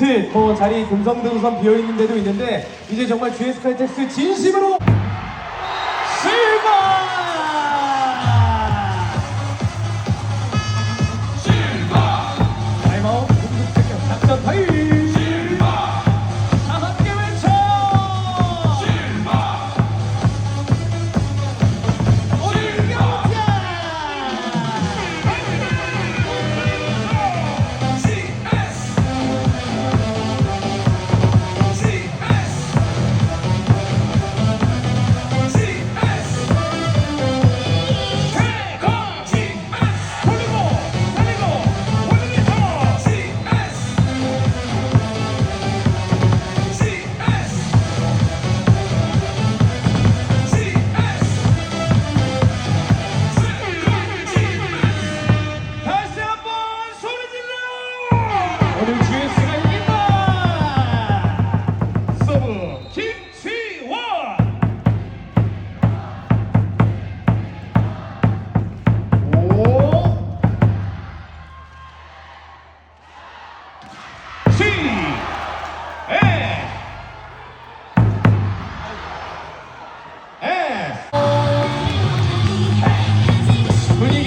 트, 뭐 자리 금성등선 비어 있는 데도 있는데 이제 정말 GS 칼텍스 진심으로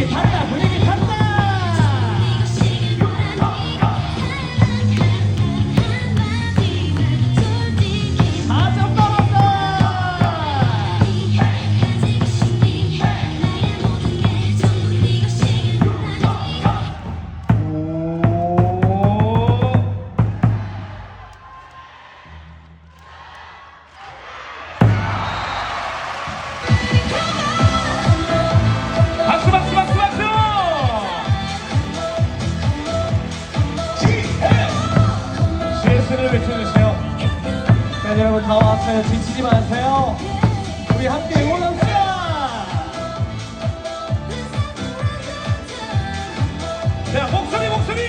분위기 탔다! 팬 여러분 다 왔어요. 지치지 마세요. 우리 함께 응원합시다! 자 목소리 목소리!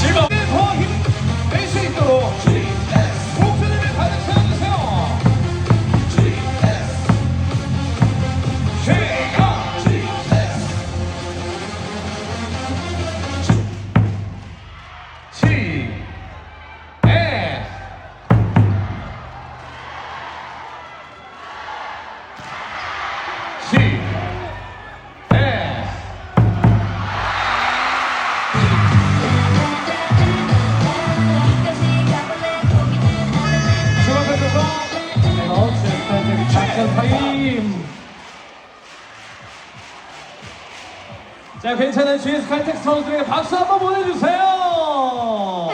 실버 타임! 자, 괜찮은 GS 칼텍스 선수들에게 박수 한번 보내주세요!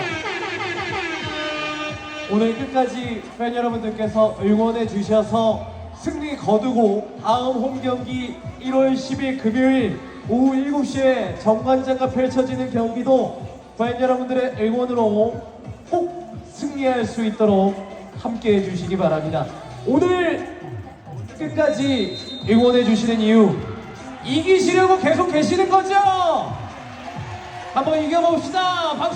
오늘 끝까지 팬 여러분들께서 응원해 주셔서 승리 거두고 다음 홈 경기 1월 10일 금요일 오후 7시에 정관장과 펼쳐지는 경기도 팬 여러분들의 응원으로 꼭 승리할 수 있도록 함께 해 주시기 바랍니다. 오늘 끝까지 응원해 주시는 이유 이기시려고 계속 계시는 거죠? 한번 이겨봅시다. 박수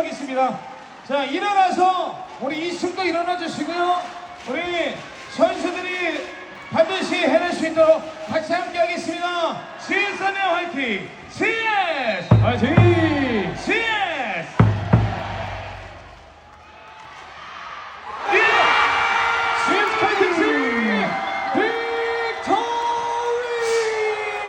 하겠습니다. 자, 일어나서 우리 이승도 일어나 주시고요. 우리 선수들이 반드시 해낼 수 있도록 같이 함께 하겠습니다. CS 네 화이팅! CS! 화이팅!